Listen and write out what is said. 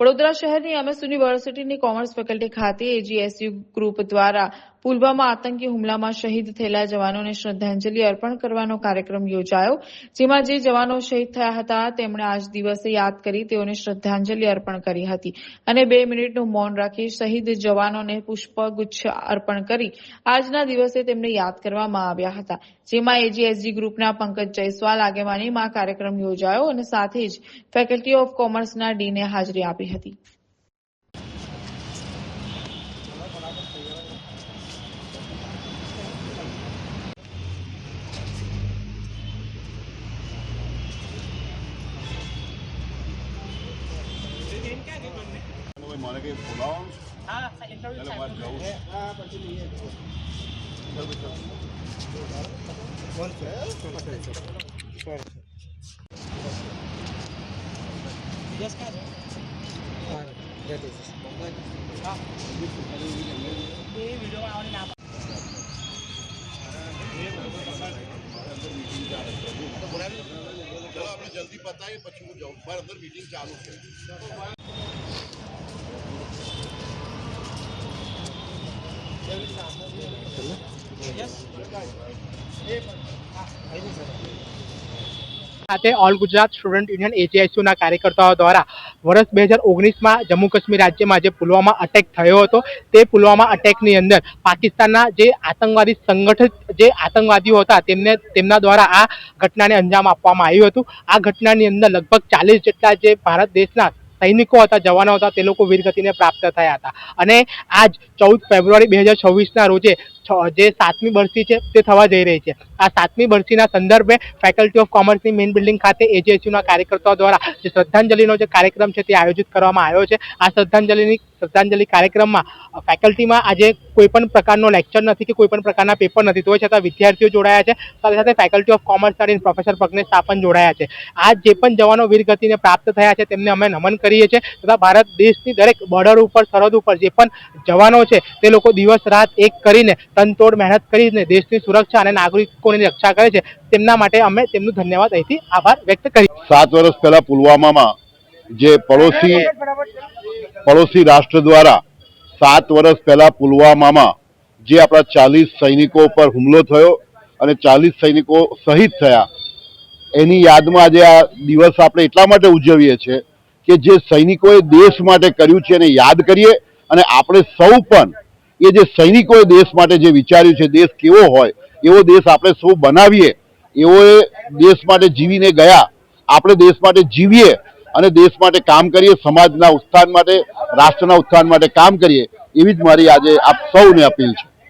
વડોદરા શહેરની એમએસ યુનિવર્સિટીની commerce faculty ખાતે A G S U group દ્વારા પુલવામા આતંકી હુમલામાં શહીદ થયેલા જવાનોને શ્રદ્ધાંજલિ અર્પણ કરવાનો કાર્યક્રમ યોજાયો, જેમાં જે જવાનો શહીદ થયા હતા તેમણે આજ દિવસે યાદ કરી તેઓને શ્રદ્ધાંજલિ અર્પણ કરી હતી. અને બે મિનિટનું મૌન રાખી શહીદ જવાનોને પુષ્પગુચ્છ અર્પણ કરી આજના દિવસે તેમને યાદ કરવામાં આવ્યા હતા. જેમાં એજીએસજી ગ્રુપના પંકજ જયસ્વાલ આગેવાનીમાં કાર્યક્રમ યોજાયો અને સાથે જ ફેકલ્ટી ઓફ કોમર્સના ડીને હાજરી આપી. હતી મને કઈ બોલાવવાનું છે? ચાલો, મારે જવું છે. ચલો આપણે જલ્દી પતાવીએ પછી હું જાઉં મારે અંદર મીટિંગ ચાલુ છે ખાતે ઓલ ગુજરાત સ્ટુડન્ટ યુનિયન એજીઆઈસીયુના કાર્યકર્તાઓ દ્વારા વર્ષ બે હજાર ઓગણીસમાં જમ્મુ કાશ્મીર રાજ્યમાં જે પુલવામા અટેક થયો હતો, તે પુલવામા અટેકની અંદર પાકિસ્તાનના જે આતંકવાદી સંગઠિત, જે આતંકવાદીઓ હતા, તેમને, તેમના દ્વારા આ ઘટનાને અંજામ આપવામાં આવ્યું હતું. આ ઘટનાની અંદર લગભગ ચાલીસ જેટલા જે ભારત દેશના સૈનિકો હતા, જવાનો હતા, તે લોકો વીરગતિને પ્રાપ્ત થયા હતા. અને આજ ચૌદ ફેબ્રુઆરી બે હજાર છવ્વીસના રોજે જે સાતમી બરસી છે, તે થવા જઈ રહી છે. આ સાતમી બરસીના સંદર્ભે ફેકલ્ટી ઓફ કોમર્સની મેઇન બિલ્ડિંગ ખાતે એજીએસયુના કાર્યકર્તાઓ દ્વારા જે શ્રદ્ધાંજલિનો જે કાર્યક્રમ છે તે આયોજિત કરવામાં આવ્યો છે. આ શ્રદ્ધાંજલિની, શ્રદ્ધાંજલિ કાર્યક્રમમાં ફેકલ્ટીમાં આજે કોઈપણ પ્રકારનો લેક્ચર નથી કે કોઈપણ પ્રકારના પેપર નથી. તો છતાં વિદ્યાર્થીઓ જોડાયા છે. સાથે સાથે ફેકલ્ટી ઓફ કોમર્સ અને પ્રોફેસર પ્રજ્ઞેશ શાહ પણ જોડાયા છે. આ જે પણ જવાનો વીરગતિને પ્રાપ્ત થયા છે તેમને અમે નમન કરીએ છીએ. તથા ભારત દેશની દરેક બોર્ડર ઉપર, સરહદ ઉપર જે પણ જવાનો છે તે લોકો દિવસ રાત એક કરીને તનતોડ મહેનત કરીને દેશની સુરક્ષા અને નાગરિકોની રક્ષા કરે છે. તેમના માટે અમે તેમનું ધન્યવાદ અહીંથી આભાર વ્યક્ત કરી સાત વર્ષ પહેલા પુલવામામાં જે પડોશી પડોશી રાષ્ટ્ર દ્વારા સાત વર્ષ પહેલા પુલવામામાં જે આપણા ચાલીસ સૈનિકો પર હુમલો થયો અને ચાલીસ સૈનિકો શહીદ થયા, એની યાદમાં આજે આ દિવસ આપણે એટલા માટે ઉજવીએ છીએ કે જે સૈનિકોએ દેશ માટે કર્યું છે એને યાદ કરીએ અને આપણે સૌ પણ એ જે સૈનિકોએ દેશ માટે જે વિચાર્યું છે, દેશ કેવો હોય, એવો દેશ આપણે સૌ બનાવીએ, એવો દેશ માટે જીવીને ગયા. આપણે દેશ માટે જીવીએ અને દેશ માટે કામ કરીએ, સમાજના ઉત્થાન માટે, રાષ્ટ્રના ઉત્થાન માટે કામ કરીએ, એવી જ મારી આજે આપ સૌને અપીલ છે.